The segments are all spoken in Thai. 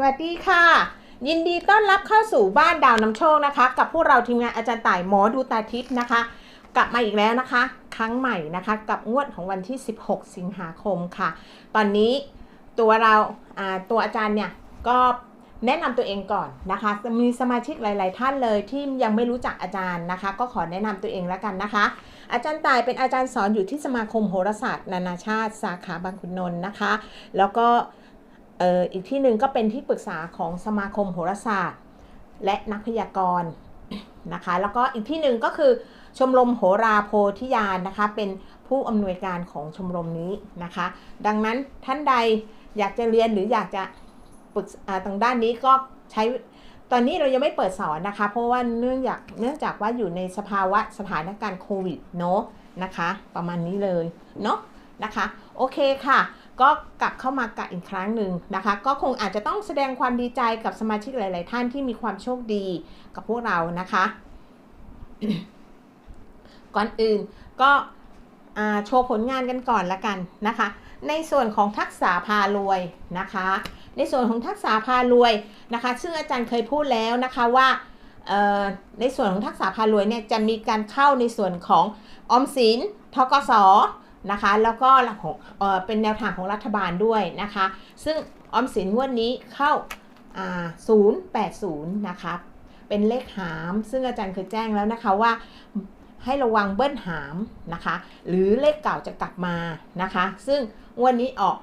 สวัสดีค่ะ ยินดีต้อนรับเข้าสู่บ้านดาวนำโชคนะคะ กับพวกเราทีมงานอาจารย์ต่ายหมอดูตาทิพย์นะคะ กลับมาอีกแล้วนะคะ ครั้งใหม่นะคะ กับงวดของวันที่ 16 สิงหาคมค่ะ ตอนนี้ตัวเราตัวอาจารย์เนี่ยก็แนะนำตัวเองก่อนนะคะ มีสมาชิกหลาย ๆ ท่านเลยที่ยังไม่รู้จักอาจารย์นะคะ ก็ขอแนะนำตัวเองแล้วกันนะคะ อาจารย์ต่ายเป็นอาจารย์สอนอยู่ที่สมาคมโหราศาสตร์ นานาชาติ สาขาบางขุนนนท์นะคะ แล้วก็ อ่ออีกที่หนึ่งก็เป็นที่ปรึกษาของสมาคมโหราศาสตร์ และนักพยากรณ์นะคะ แล้วก็อีกที่หนึ่งก็คือชมรมโหราโพธิญาณนะคะ เป็นผู้อำนวยการของชมรมนี้นะคะ ดังนั้นท่านใดอยากจะเรียนหรืออยากจะปรึกษาตรงด้านนี้ก็ใช้ตอนนี้เรายังไม่เปิดสอนนะคะ เพราะว่าเนื่องจากเนื่องจากว่าอยู่ในสภาวะสถานการณ์โควิดเนาะนะคะ ประมาณนี้เลยเนาะนะคะ โอเคค่ะ ก็กลับเข้ามากะอีกครั้งหนึ่งนะคะ ก็คงอาจจะต้องแสดงความดีใจกับสมาชิกหลาย ๆ ท่านที่มีความโชคดีกับพวกเรานะคะ ก่อนอื่นก็โชว์ผลงานกันก่อนละกันนะคะ ในส่วนของทักษะพารวยนะคะ ในส่วนของทักษะพารวยนะคะ ซึ่งอาจารย์เคยพูดแล้วนะคะว่าในส่วนของทักษะพารวยเนี่ยจะมีการเข้าในส่วนของออมสินทกส นะคะ แล้วก็หลักของเออเป็นแนวทางของรัฐบาลด้วยนะคะ ซึ่งออมสินงวดนี้เข้าา080 นะคะ เป็นเลขหาม ซึ่งอาจารย์เคยแจ้งแล้วนะคะว่าให้ระวังเบิ้ลหามนะคะ หรือเลขเก่าจะกลับมานะคะ ซึ่งงวันนี้ออก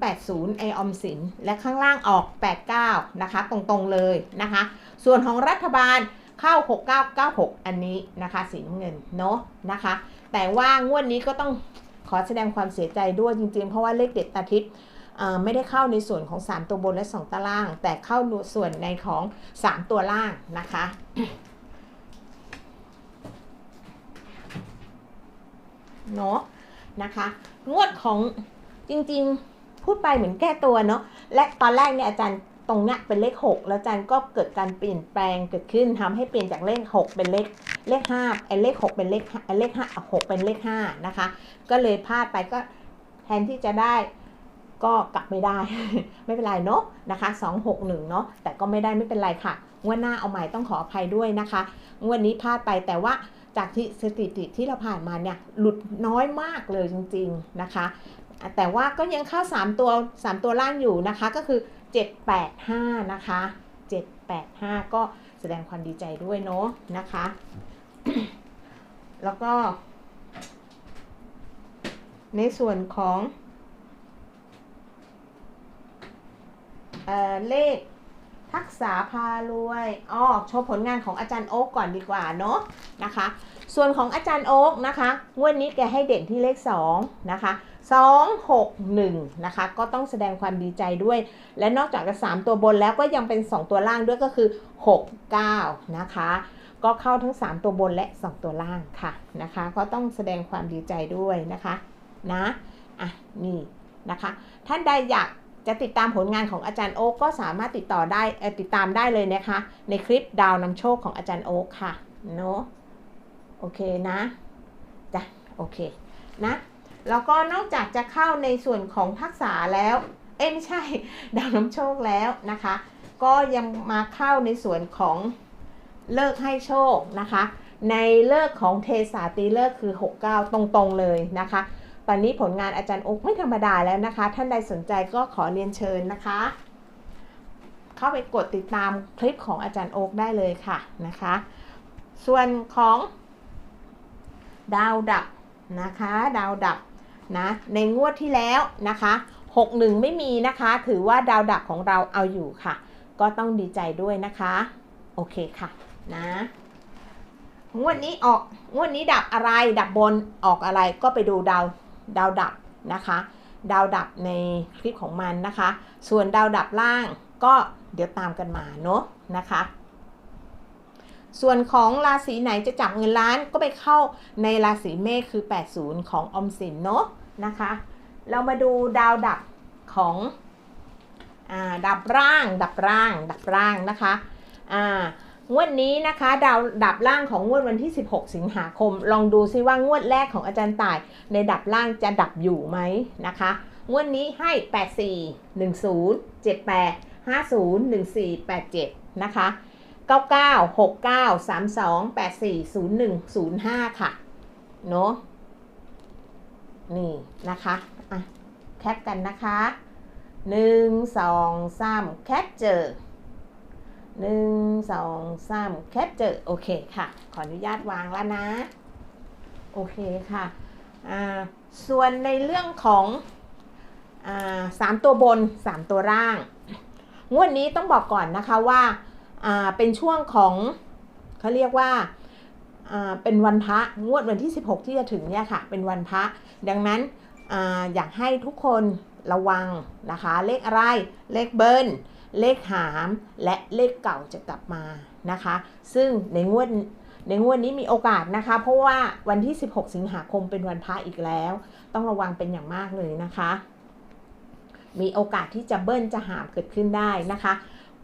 080 ไอออมสิน และข้างล่างออก 89 นะคะ ตรงๆเลยนะคะ ส่วนของรัฐบาลเข้า 6996 อันนี้นะคะ สีน้ำเงินเนาะนะคะ แต่ว่างวดนี้ก็ต้อง อแสดงความเสียใจด้วยจริงๆ เพราะว่าเลขเด็ดอาทิตย์ไม่ได้เข้าในส่วนของ 3 ตัวบนและ 2ตัวล่าง แต่เข้าส่วนในของ 3 ตัวล่างนะคะเนาะนะคะงวดของจริงๆพูดไปเหมือนแก้ตัวเนาะและตอนแรกเนี่ยอาจารย์ตรงเนี้ยเป็นเลข 6 แล้วอาจารย์ก็เกิดการเปลี่ยนแปลงเกิดขึ้นทำให้เปลี่ยนจากเลข 6 เป็นเลข เลข5ไอ้เลข 6 เป็นเลขเลข5 6 เป็นเลข5นะคะ ก็เลยพลาดไปก็แทนที่จะได้ก็กลับไม่ได้ ไม่เป็นไรเนาะนะคะ 261 เนาะแต่ก็ไม่ได้ไม่เป็นไรค่ะงวดหน้าเอาใหม่ต้องขออภัยด้วยนะคะงวดนี้พลาดไปแต่ว่าจากที่สถิติที่เราผ่านมาเนี่ยหลุดน้อยมากเลยจริง ๆนะคะ แต่ว่าก็ยังเข้า 3 ตัว 3 ตัวล่างอยู่นะคะก็คือ 785 นะคะ 785 ก็แสดงความดีใจด้วยเนาะนะคะ แล้วก็ ในส่วนของเอเลขทักษะพารวยอ๋อโชว์ผลงานของอาจารย์โอ๊กก่อนดีกว่าเนาะนะคะ ส่วนของอาจารย์โอ๊กนะคะงวดนี้แกให้เด่นที่เลข2นะคะ2 6 1นะคะ ก็ต้องแสดงความดีใจด้วย และนอกจากจะ3ตัวบนแล้วก็ยังเป็น 2 ตัวล่างด้วยก็คือ 6 9 นะคะ ก็เข้าทั้ง 3 ตัวบนและ 2 ตัวล่างค่ะนะคะ ก็ต้องแสดงความดีใจด้วยนะคะนะอะนี่นะคะ ท่านใดอยากจะติดตามผลงานของอาจารย์โอ๊กก็สามารถติดต่อได้ติดตามได้เลยนะคะ ในคลิปดาวนำโชคของอาจารย์โอ๊กค่ะเนาะโอเคนะจ้ะโอเคนะแล้วก็นอกจากจะเข้าในส่วนของทักษะแล้ว เอ้ไม่ใช่ดาวน้ำโชคแล้วนะคะ ก็ยังมาเข้าในส่วนของ เลิกให้โชคนะคะ ในเลิกของเทสาตีเลิกคือ 69 ตรงๆเลยนะคะ ตอนนี้ผลงานอาจารย์อกไม่ธรรมดาแล้วนะคะ ท่านใดสนใจก็ขอเรียนเชิญนะคะ เข้าไปกดติดตามคลิปของอาจารย์โอ๊กได้เลยค่ะนะคะ ส่วนของดาวดับนะคะ ดาวดับนะในงวดที่แล้วนะคะ61 ไม่มีนะคะ ถือว่าดาวดับของเราเอาอยู่ค่ะ ก็ต้องดีใจด้วยนะคะ โอเคค่ะ นะงวดนี้ออกงวดนี้ดับอะไรดับบนออกอะไรก็ไปดูดาวดาวดับนะคะ ดาวดับในคลิปของมันนะคะ ส่วนดาวดับล่างก็เดี๋ยวตามกันมาเนาะนะคะ ส่วนของราศีไหนจะจับเงินล้านก็ไปเข้าในราศีเมษคือ 80 ของอมสินเนาะนะคะ เรามาดูดาวดับของอดับร่างดับร่างดับร่างนะคะอ่า งวดนี้นะคะ ดาวดับล่างของงวดวันที่ 16 สิงหาคม ลองดูซิว่างวดแรกของอาจารย์ต่าย ในดับล่างจะดับอยู่ไหมนะคะ งวดนี้ให้ 84 10 78 501487 นะคะ 996932840105 ค่ะ เนอะนี่นะคะอะแคปกันนะคะหนึ่งสองสามแคปเจอหนึ่ง สองสามแคปเจอโอเคค่ะ ขออนุญาตวางแล้วนะ โอเคค่ะ ส่วนในเรื่องของอสามตัวบนสามตัวล่าง งวดนี้ต้องบอกก่อนนะคะว่าเป็นช่วงของเขาเรียกว่าเป็นวันพระงวดวันที่ 16 ที่จะถึงเนี่ยค่ะ เป็นวันพระ ดังนั้นออยากให้ทุกคนระวังนะคะ เลขอะไรเลขเบิ้ล เลขหามและเลขเก่าจะกลับมานะคะ ซึ่งในงวดในงวดนี้มีโอกาสนะคะ เพราะว่าวันที่ 16 สิงหาคมเป็นวันพระอีกแล้ว ต้องระวังเป็นอย่างมากเลยนะคะ มีโอกาสที่จะเบิ้ลจะหามเกิดขึ้นได้นะคะ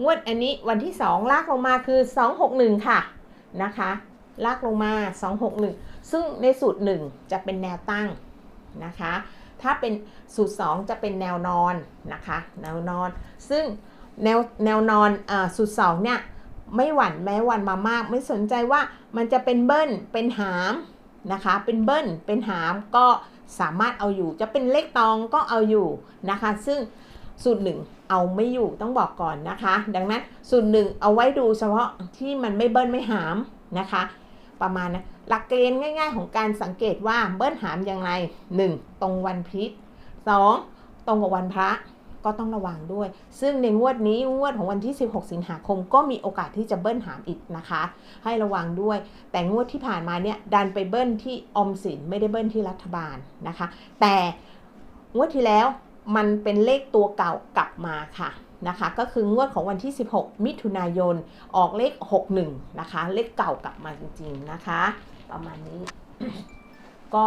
งวดอันนี้วันที่ 2 ลากลงมาคือ 261 ค่ะนะคะ ลากลงมา 261 ซึ่งในสูตร 1 จะเป็นแนวตั้งนะคะ ถ้าเป็นสูตร 2 จะเป็นแนวนอนนะคะ แนวนอนซึ่ง แนวแนวนอนอาสูตร2เนี่ยไม่หวั่นแม้วันมามาก ไม่สนใจว่ามันจะเป็นเบิ้ลเป็นหามนะคะ เป็นเบิ้ลเป็นหามก็สามารถเอาอยู่จะเป็นเลขตองก็เอาอยู่นะคะ ซึ่งสูตรหนึ่งเอาไม่อยู่ต้องบอกก่อนนะคะ ดังนั้นสูตรหนึ่งเอาไว้ดูเฉพาะที่มันไม่เบิ้ลไม่หามนะคะ ประมาณนะหลักเกณฑ์ง่าย ๆ ของการสังเกตว่าเบิ้ลหามอย่างไร 1. ตรงวันพิษ 2. ตรงกับวันพระ ก็ต้องระวังด้วย ซึ่งในงวดนี้งวดของวันที่ 16 สิงหาคม ก็มีโอกาสที่จะเบิ้ลหามอีกนะคะ ให้ระวังด้วย แต่งวดที่ผ่านมาเนี่ยดันไปเบิ้ลที่ออมสินไม่ได้เบิ้ลที่รัฐบาลนะคะ แต่งวดที่แล้วมันเป็นเลขตัวเก่ากลับมาค่ะนะคะก็คืองวดของวันที่ 16 มิถุนายนออกเลข 61 นะคะ เลขเก่ากลับมาจริงๆนะคะ ประมาณนี้ ก็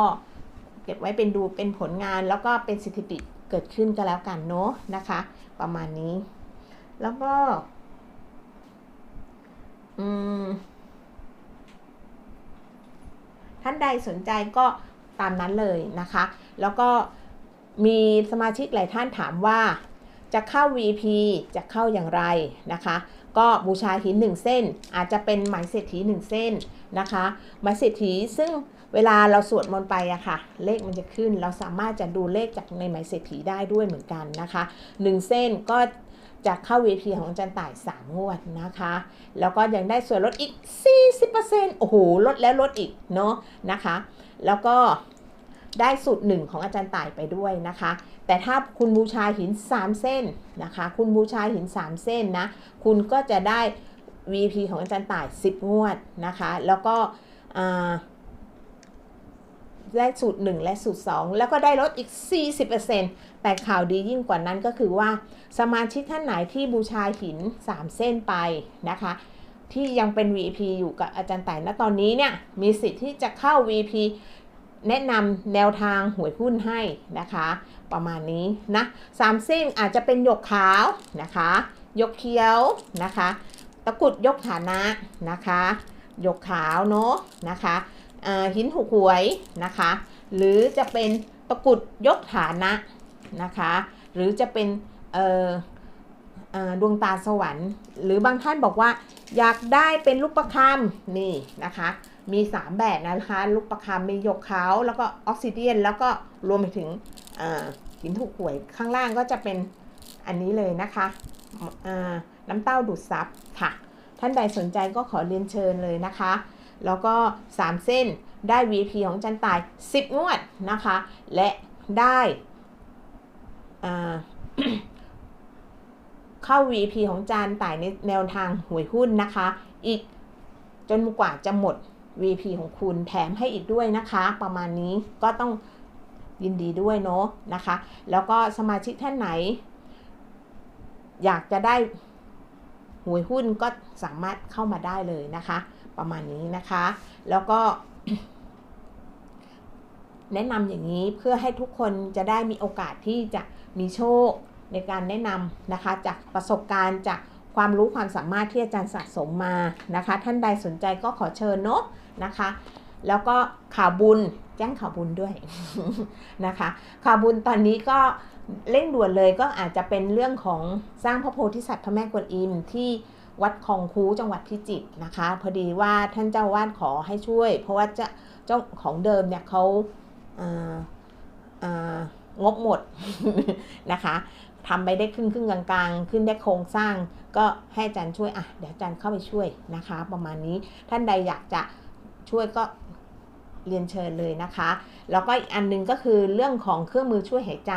เก็บไว้เป็นดูเป็นผลงานแล้วก็เป็นสถิติ เกิดขึ้นก็แล้วกันเนาะนะคะ ประมาณนี้ แล้วก็ อืม ท่านใดสนใจก็ตามนั้นเลยนะคะ แล้วก็มีสมาชิกหลายท่านถามว่าจะเข้า VP จะเข้าอย่างไรนะคะ ก็บูชาหิน1เส้นอาจจะเป็นไหมเศรษฐี1เส้นนะคะไหมเศรษฐีซึ่ง เวลาเราสวดมนต์ไปอะค่ะ เลขมันจะขึ้น เราสามารถจะดูเลขจากในหมายเศรษฐีได้ด้วยเหมือนกันนะคะ1เส้นก็จะเข้า VP ของอาจารย์ต่าย 3 งวดนะคะ แล้วก็ยังได้ส่วนลดอีก 40%โอ้โห ลดแล้วลดอีกเนาะนะคะ แล้วก็ได้สูตรหนึ่งของอาจารย์ต่ายไปด้วยนะคะ แต่ถ้าคุณบูชาหิน 3 เส้นนะคะ คุณบูชาหิน 3 เส้นนะ คุณก็จะได้ VP ของอาจารย์ต่าย 10 งวดนะคะ แล้วก็ ได้สูตร 1 และสูตร 2 แล้วก็ได้ลดอีก 40%แต่ข่าวดียิ่งกว่านั้นก็คือว่า สมาชิกท่านไหนที่บูชาหิน 3 เส้นไปนะคะ ที่ยังเป็น VP อยู่กับอาจารย์ต่ณตอนนี้เนี่ย มีสิทธิ์ที่จะเข้า VP แนะนำแนวทางหวยหุ้นให้นะคะ ประมาณนี้นะสามซิ่งอาจจะเป็นหยกขาวนะคะหยกเขียวนะคะ ตะกุดยกฐานะนะคะหยกขาวเนาะนะคะ หินหูหวยนะคะ หรือจะเป็นตะกุดยกฐานะนะคะ หรือจะเป็นดวงตาสวรรค์ หรือบางท่านบอกว่าอยากได้เป็นลูกประคำนี่นะคะ มี 3 แบบนะคะ ลูกประคำมีหยกขาวแล้วก็ออกซิเดียน แล้วก็รวมไปถึงหินถูกหวยข้างล่างก็จะเป็นอันนี้เลยนะคะน้ำเต้าดูดซับค่ะ ท่านใดสนใจก็ขอเรียนเชิญเลยนะคะ แล้วก็ 3 เส้นได้ VP ของจันตาย 10 งวดนะคะ และได้เข้า VP ของจานต่ายในแนวทางหวยหุ้นนะคะ อีกจนกว่าจะหมด VP ของคุณแถมให้อีกด้วยนะคะ ประมาณนี้ก็ต้องยินดีด้วยเนาะนะคะ แล้วก็สมาชิกท่านไหน อยากจะได้หวยหุ้นก็สามารถเข้ามาได้เลยนะคะ ประมาณนี้นะคะ แล้วก็ แนะนำอย่างนี้เพื่อให้ทุกคนจะได้มีโอกาสที่จะมีโชคในการแนะนำนะคะ จากประสบการณ์จากความรู้ความสามารถที่อาจารย์สะสมมานะคะ ท่านใดสนใจก็ขอเชิญเนาะนะคะ แล้วก็ข่าวบุญแจ้งข่าวบุญด้วยนะคะ ข่าวบุญตอนนี้ก็เร่งด่วนเลยก็อาจจะเป็นเรื่องของสร้างพระโพธิสัตว์พระแม่กวนอิมที่ วัดคลองคูจังหวัดพิจิตรนะคะ พอดีว่าท่านเจ้าวาดขอให้ช่วย เพราะว่าเจ้าเจ้าของเดิมเนี่ยเขาเงบหมดนะคะทำไปได้ครึ่งครึ่งกลางๆ ขึ้นได้โครงสร้าง ก็ให้อาจารย์ช่วยอะเดี๋ยวอาจารย์เข้าไปช่วยนะคะ ประมาณนี้ท่านใดอยากจะช่วยก็ เรียนเชิญเลยนะคะ แล้วก็อีกอันหนึงก็คือเรื่องของเครื่องมือช่วยหายใจ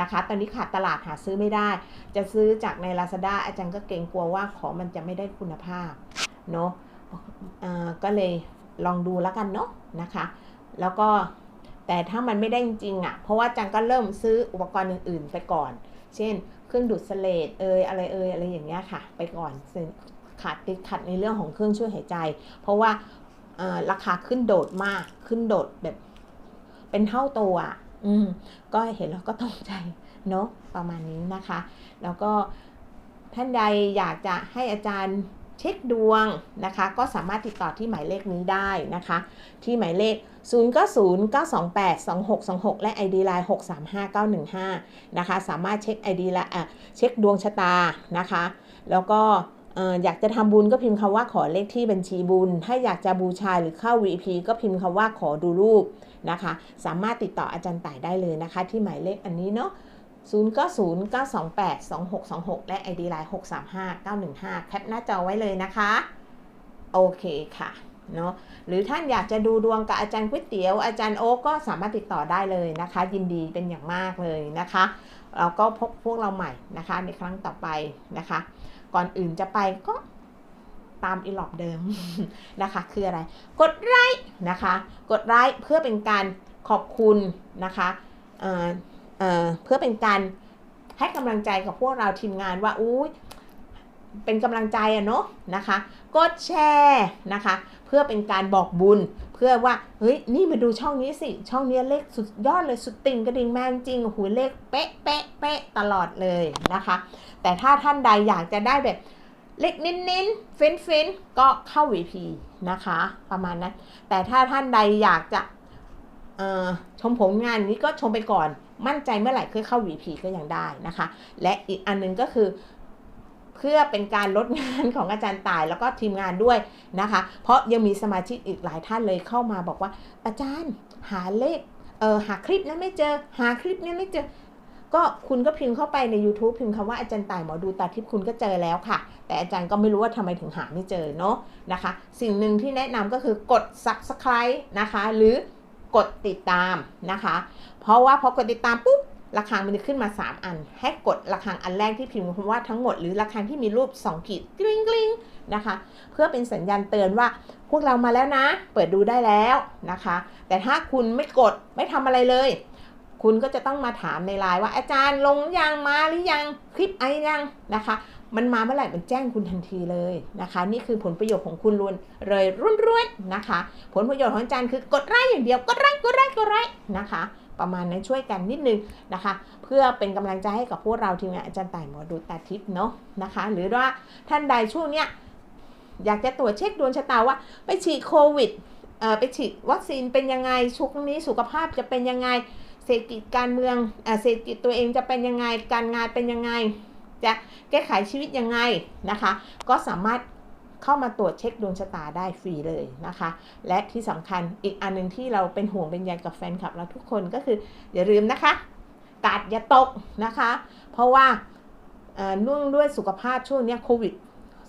นะคะ ตอนนี้ขาดตลาดหาซื้อไม่ได้ จะซื้อจากใน Lazada อาจารย์ก็เกรงกลัวว่าของมันจะไม่ได้คุณภาพเนาะก็เลยลองดูแล้วกันเนาะนะคะ แล้วก็แต่ถ้ามันไม่ได้จริงๆอะ เพราะว่าอาจารย์ก็เริ่มซื้ออุปกรณ์อื่นๆไปก่อน เช่น เครื่องดูดเสลดเอยอะไรเอยอะไรอย่างเงี้ยค่ะ ไปก่อนขาดติดขัดในเรื่องของเครื่องช่วยหายใจ เพราะว่า ราคาขึ้นโดดมากขึ้นโดดแบบ เป็นเท่าตัวอืมก็เห็นแล้วก็ตกใจเนาะประมาณนี้นะคะ แล้วก็ท่านใดอยากจะให้อาจารย์เช็คดวงนะคะ ก็สามารถติดต่อที่หมายเลขนี้ได้นะคะ ที่หมายเลข 0 9 0 9 2 8 2 6 2 6 และ ID Line 6 3 5 9 1 5 นะคะ สามารถเช็ค ID ละอะเช็คดวงชะตานะคะ แล้วก็ อยากจะทำบุญก็พิมพ์คำว่าขอเลขที่บัญชีบุญ ถ้าอยากจะบูชาหรือเข้า VP ก็พิมพ์คำว่าขอดูรูปนะคะ สามารถติดต่ออาจารย์ต่ายได้เลยนะคะ ที่หมายเลขอันนี้เนาะ0 9 0 9 2 8 2 6 2 6 และ ID Line 6 3 5 9 1 5 แคปหน้าจอไว้เลยนะคะ โอเคค่ะเนาะหรือท่านอยากจะดูดวงกับอาจารย์ก๋วยเตี๋ยวอาจารย์โอ๊กก็สามารถติดต่อได้เลยนะคะ ยินดีเป็นอย่างมากเลยนะคะ เราก็พบพวกเราใหม่นะคะ ในครั้งต่อไปนะคะ ก่อนอื่นจะไปก็ตามอีหลอบเดิมนะคะ คืออะไร กดไลค์นะคะ กดไลค์เพื่อเป็นการขอบคุณนะคะเเเพื่อเป็นการให้กำลังใจกับพวกเราทีมงานว่าอุ้ยเป็นกำลังใจอะเนาะนะคะ กดแชร์นะคะ เพื่อเป็นการบอกบุญ พื่อว่าเฮ้ยนี่มาดูช่องนี้สิ ช่องนี้เลขสุดยอดเลยสุดติ่งกระดิ่งแมงจริงโอ้โหเลขเป๊ะเป๊ะเป๊ะตลอดเลยนะคะ แต่ถ้าท่านใดอยากจะได้แบบเล็กนินนินฟินฟินก็เข้า VP นะคะ ประมาณนั้น แต่ถ้าท่านใดอยากจะชมผลงานนี้ก็ชมไปก่อน มั่นใจเมื่อไหร่ค่อยเข้า VP ก็ยังได้นะคะ และอีกอันหนึงก็คือ เพื่อเป็นการลดงานของอาจารย์ต่ายแล้วก็ทีมงานด้วยนะคะ เพราะยังมีสมาชิกอีกหลายท่านเลยเข้ามาบอกว่า อาจารย์หาเลขเออหาคลิปนั้นไม่เจอ หาคลิปนี้ไม่เจอ ก็คุณก็พิมพ์เข้าไปใน YouTube พิมพ์คำว่าอาจารย์ต่ายหมอดูตาทิพย์คุณก็เจอแล้วค่ะ แต่อาจารย์ก็ไม่รู้ว่าทำไมถึงหาไม่เจอเนาะนะคะ สิ่งหนึ่งที่แนะนำก็คือกด subscribe นะคะ หรือกดติดตามนะคะ เพราะว่าพอกดติดตามปุ๊บ ระฆังมันจะขึ้นมา 3 อัน ให้กดระฆังอันแรกที่พิมพ์คำว่าทั้งหมดหรือระฆังที่มีรูป 2 ขีดกริ๊งกริ๊งนะคะ เพื่อเป็นสัญญาณเตือนว่าพวกเรามาแล้วนะ เปิดดูได้แล้วนะคะ แต่ถ้าคุณไม่กดไม่ทำอะไรเลย คุณก็จะต้องมาถามในไลน์ว่าอาจารย์ลงยังมาหรือยังคลิปไอยังนะคะ มันมาเมื่อไหร่มันแจ้งคุณทันทีเลยนะคะ นี่คือผลประโยชน์ของคุณล้วนเลยรุ่นๆนะคะ ผลประโยชน์ของอาจารย์คือกดไลค์อย่างเดียวกดไลค์กดไลค์กดไลค์นะคะ ประมาณนั้นช่วยกันนิดนึงนะคะ เพื่อเป็นกำลังใจให้กับพวกเราทีมงานอาจารย์ต่ายหมอดูตาทิพย์เนาะนะคะ หรือว่าท่านใดช่วงเนี้ยอยากจะตรวจเช็คดวงชะตาว่าไปฉีดโควิดเอ่อไปฉีดวัคซีนเป็นยังไงช่วงนี้สุขภาพจะเป็นยังไงเศรษฐกิจการเมืองเอ่อเศรษฐกิจตัวเองจะเป็นยังไงการงานเป็นยังไง จะแก้ไขชีวิตยังไงนะคะ ก็สามารถ เข้ามาตรวจเช็คดวงชะตาได้ฟรีเลยนะคะ และที่สำคัญอีกอันหนึ่งที่เราเป็นห่วงเป็นใยกับแฟนคลับเราทุกคนก็คือ อย่าลืมนะคะกาดอย่าตกนะคะ เพราะว่าเนื่องด้วยสุขภาพช่วงนี้โควิด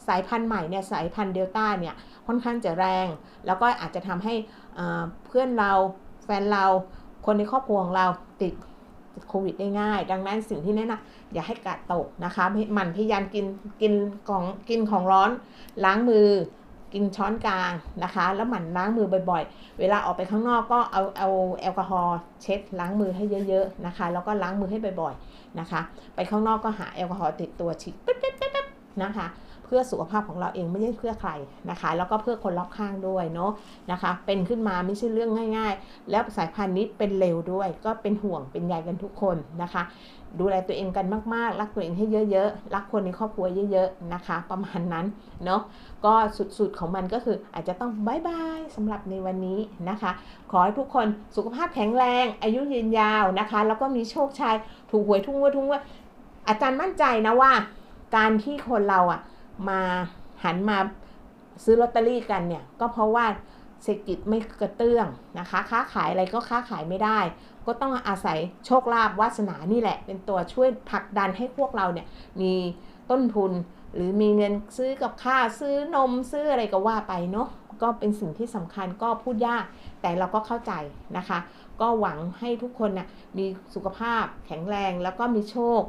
สายพันธุ์ใหม่เนี่ยสายพันธุ์เดลต้าเนี่ยค่อนข้างจะแรง แล้วก็อาจจะทำให้เพื่อนเราแฟนเราคนในครอบครัวของเราติด ติดโควิดได้ง่าย ดังนั้นสิ่งที่แนะนำอย่าให้กาดตกนะคะหมันพยายามกินกินของกินของร้อนล้างมือกินช้อนกลางนะคะ แล้วหมั่นล้างมือบ่อยๆ เวลาออกไปข้างนอกก็เอาเอาแอลกอฮอล์เช็ดล้างมือให้เยอะๆนะคะ แล้วก็ล้างมือให้บ่อยๆนะคะ ไปข้างนอกก็หาแอลกอฮอล์ติดตัวฉีดปิ๊บๆๆนะคะ พื่อพื่อสุขภาพของเราเองไม่ใช่เพื่อใครนะคะ แล้วก็เพื่อคนรอบข้างด้วยเนาะนะคะ เป็นขึ้นมาไม่ใช่เรื่องง่าย ๆ แล้วสายพันธุ์นี้เป็นเร็วด้วย ก็เป็นห่วงเป็นใยกันทุกคนนะคะ ดูแลตัวเองกันมากๆ รักตัวเองให้เยอะๆ รักคนในครอบครัวเยอะๆนะคะ ประมาณนั้นเนาะก็สุดๆของมันก็คืออาจจะต้องบายบายสำหรับในวันนี้นะคะ ขอให้ทุกคนสุขภาพแข็งแรง อายุยืนยาวนะคะ แล้วก็มีโชคชัยถูกหวยทุกงวดทุกงวดอาจารย์มั่นใจนะว่า การที่คนเราอะ มาหันมาซื้อลอตเตอรี่กันเนี่ยก็เพราะว่าเศรษฐกิจไม่กระเตื้องนะคะ ค้าขายอะไรก็ค้าขายไม่ได้ ก็ต้องอาศัยโชคลาภวาสนานี่แหละ เป็นตัวช่วยผลักดันให้พวกเราเนี่ยมีต้นทุนหรือมีเงินซื้อกับข้าซื้อนมซื้ออะไรก็ว่าไปเนาะก็เป็นสิ่งที่สำคัญก็พูดยากแต่เราก็เข้าใจนะคะ ก็หวังให้ทุกคนนะ่ะมีสุขภาพแข็งแรง แล้วก็มีโชค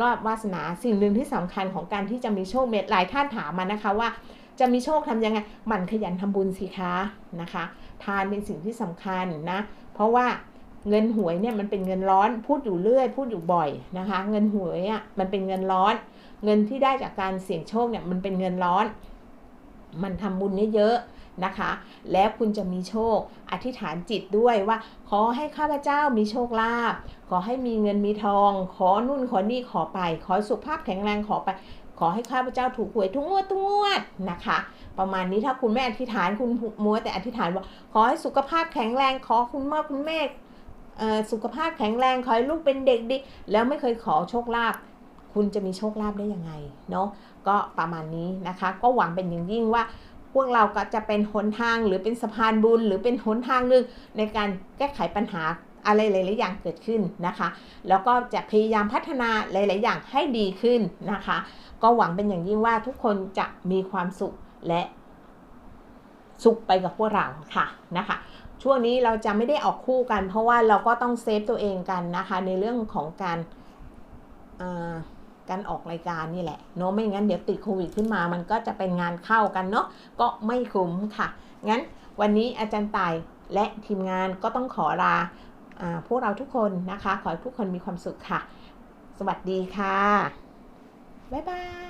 รอดวาสนาสิ่งหนึ่งที่สำคัญของการที่จะมีโชคเม็ดหลายท่านถามมานะคะว่า จะมีโชคทำยังไงหมั่นขยันทำบุญสิคะนะคะ ทานเป็นสิ่งที่สำคัญนะ เพราะว่าเงินหวยเนี่ยมันเป็นเงินร้อนพูดอยู่เรื่อย พูดอยู่บ่อยนะคะ เงินหวยอะมันเป็นเงินร้อน เงินที่ได้จากการเสี่ยงโชคเนี่ยมันเป็นเงินร้อน มันทำบุญเยอะๆ นะคะ แล้วคุณจะมีโชค อธิษฐานจิตด้วยว่า ขอให้ข้าพเจ้ามีโชคลาภขอให้มีเงินมีทอง ขอนุ่นขอนี่ขอไป ขอสุขภาพแข็งแรงขอไป ขอให้ข้าพเจ้าถูกหวยทุกงวดทุกงวดนะคะ ประมาณนี้ถ้าคุณแม่อธิษฐานคุณมัวแต่อธิษฐานว่า ขอให้สุขภาพแข็งแรง ขอคุณพ่อคุณแม่สุขภาพแข็งแรงขอให้ลูกเป็นเด็กดีแล้วไม่เคยขอโชคลาภคุณจะมีโชคลาภได้ยังไงเนาะก็ประมาณนี้นะคะ ก็หวังเป็นอย่างยิ่งว่า พวกเราก็จะเป็นหนทางหรือเป็นสะพานบุญ หรือเป็นหนทางหนึ่งในการแก้ไขปัญหาอะไรหลาย ๆ อย่างเกิดขึ้นนะคะ แล้วก็จะพยายามพัฒนาหลาย ๆ อย่างให้ดีขึ้นนะคะ ก็หวังเป็นอย่างยิ่งว่าทุกคนจะมีความสุขและสุขไปกับพวกเราค่ะนะคะ ช่วงนี้เราจะไม่ได้ออกคู่กัน เพราะว่าเราก็ต้องเซฟตัวเองกันนะคะ ในเรื่องของการ การออกรายการนี่แหละเนาะไม่งั้นเดี๋ยวติดโควิดขึ้นมา มันก็จะเป็นงานเข้ากันเนาะก็ไม่คุ้มค่ะ งั้นวันนี้อาจารย์ต่ายและทีมงานก็ต้องขอลาพวกเราทุกคนนะคะ ขอให้ทุกคนมีความสุขค่ะ สวัสดีค่ะ บ๊ายบาย